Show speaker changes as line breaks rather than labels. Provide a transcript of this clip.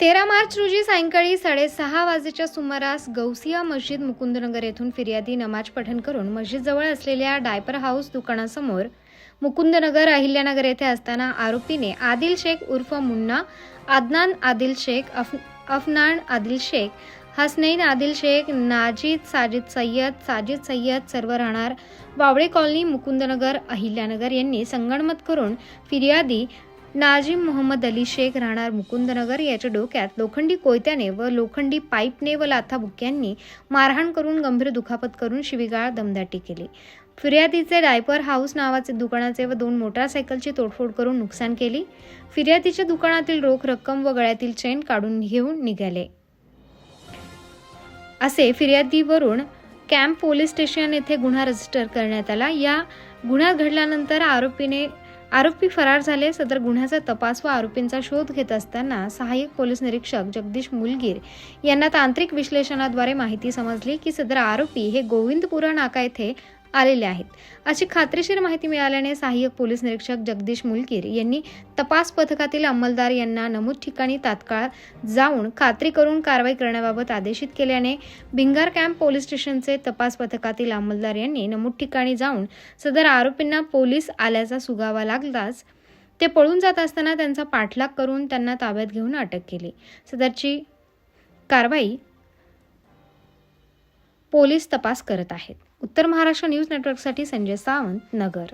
तेरा मार्च रोजी सायंकाळी साडेसहा वाजेच्या सुमारास गौसिया मस्जिद मुकुंदनगर येथून फिर्यादी नमाज पठण करून मस्जिदजवळ असलेल्या डायपर हाऊस दुकानासमोर मुकुंदनगर अहिल्यानगर येथे असताना आरोपीने आदिल शेख उर्फ मुन्ना आदनान आदिल शेख अफ अफनान आदिल शेख हसनैन आदिल शेख नाजिद साजिद सय्यद साजिद सय्यद सर्व राहणार वावळे कॉलनी मुकुंदनगर अहिल्यानगर यांनी संगणमत करून फिर्यादी नाजिम मोहम्मद अली शेख राहणार मुकुंदनगर. याच्या डोक्यात लोखंडी कोयत्याने व लोखंडी पाईपने व लाथाबुक्यांनी मारहाण करून गंभीर दुखापत करून शिवीगाळ दमदाटी केली. फिर्यादीचे डायपर हाऊस नावाचे दुकानाचे व दोन मोटारसायकलची तोडफोड करून नुकसान केली. फिर्यादीच्या दुकानातील रोख रक्कम व गळ्यातील चेन काढून घेऊन निघाले. असे फिर्यादीवरून कॅम्प पोलीस स्टेशन येथे गुन्हा रजिस्टर करण्यात आला. या गुन्हा घडल्यानंतर आरोपीने आरोपी फरार झाले सदर गुन्ह्याचा तपास व आरोपींचा शोध घेत असताना सहाय्यक पोलीस निरीक्षक जगदीश मुलगीर यांना तांत्रिक विश्लेषणाद्वारे माहिती समजली की सदर आरोपी हे गोविंदपुरा नाका येथे आलेले आहेत. अशी खात्रीशीर माहिती मिळाल्याने सहाय्यक पोलीस निरीक्षक जगदीश मुलकीर यांनी तपास पथकातील अंमलदार यांना नमूद ठिकाणी तात्काळ जाऊन खात्री करून कारवाई करण्याबाबत आदेशित केल्याने भिंगार कॅम्प पोलीस स्टेशनचे तपास पथकातील अंमलदार यांनी नमूद ठिकाणी जाऊन सदर आरोपींना पोलीस आल्याचा सुगावा लागलाच ते पळून जात असताना त्यांचा पाठलाग करून त्यांना ताब्यात घेऊन अटक केली. सदरची कारवाई पोलीस तपास करत आहेत. उत्तर महाराष्ट्र न्यूज नेटवर्कसाठी संजय सावंत नगर.